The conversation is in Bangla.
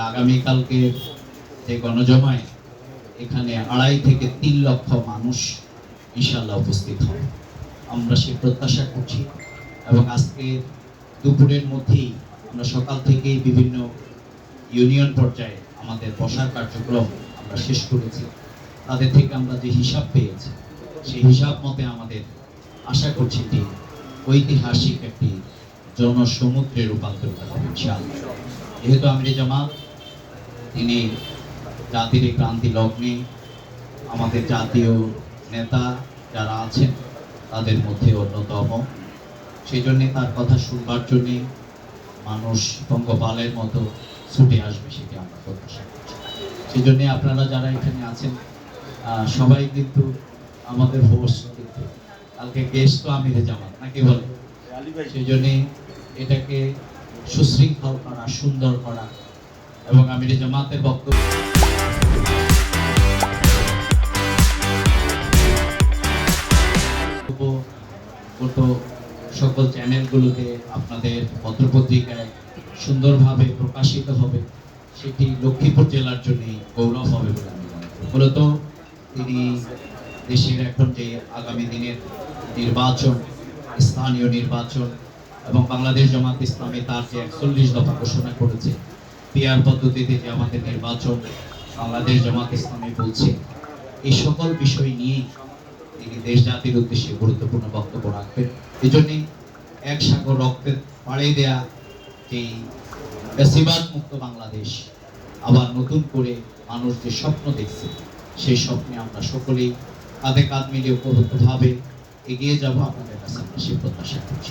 আগামীকালকে যে গণজমায় এখানে আড়াই থেকে তিন লক্ষ মানুষ ইনশাল্লাহ উপস্থিত হবে। আমরা সে প্রত্যাশা করছি এবং আজকে দুপুরের মধ্যেই আমরা সকাল থেকেই বিভিন্ন ইউনিয়ন পর্যায়ে আমাদের বসার কার্যক্রম আমরা শেষ করেছি। তাদের থেকে আমরা যে হিসাব পেয়েছি, সেই হিসাব মতে আমাদের আশা করছি এটি ঐতিহাসিক একটি জনসমুদ্রে রূপান্তরিত হবে ইনশাআল্লাহ। যেহেতু আমির জামাত তিনি জাতির ক্রান্তি লগ্নে আমাদের জাতীয় নেতা যারা আছেন তাদের মধ্যে অন্যতম। সেই জন্যে তার কথা শুনবার জন্যে মানুষ পঙ্গপালের মতো ছুটে আসবে সেটি আমরা প্রত্যাশা করছি। সেই জন্যে আপনারা যারা এখানে আছেন সবাই কিন্তু আমাদের হোস্ট কিন্তু। কালকে গেস্ট তো আমিরে জামাত নাকি বলে সেই জন্যে এটাকে সুশৃঙ্খল করা সুন্দর করা এবং আমিরে জামাতের বক্তব্য সকল চ্যানেলগুলোতে আপনাদের পত্রপত্রিকায় সুন্দরভাবে প্রকাশিত হবে। সেটি লক্ষ্মীপুর জেলার জন্য গৌরব হবে বলে আমি মূলত তিনি দেশের এখন যে আগামী দিনের নির্বাচন, স্থানীয় নির্বাচন এবং বাংলাদেশ জামাত ইসলামী তার যে একচল্লিশ দফা ঘোষণা করেছে পিয়ার পদ্ধতিতে যে আমাদের নির্বাচন বাংলাদেশ জামাত ইসলামী বলছে, এই সকল বিষয় নিয়েই তিনি দেশ জাতির উদ্দেশ্যে গুরুত্বপূর্ণ বক্তব্য রাখবেন। এই জন্যই এক সাগর রক্তের পাড়ে দেয়া এই বেশিবাদ মুক্ত বাংলাদেশ, আবার নতুন করে মানুষ যে স্বপ্ন দেখছে, সেই স্বপ্নে আমরা সকলেই কাঁধে কাঁধ মিলিয়ে ঐক্যবদ্ধভাবে এগিয়ে যাব। আপনাদের কাছে আমরা সে প্রত্যাশা করছি।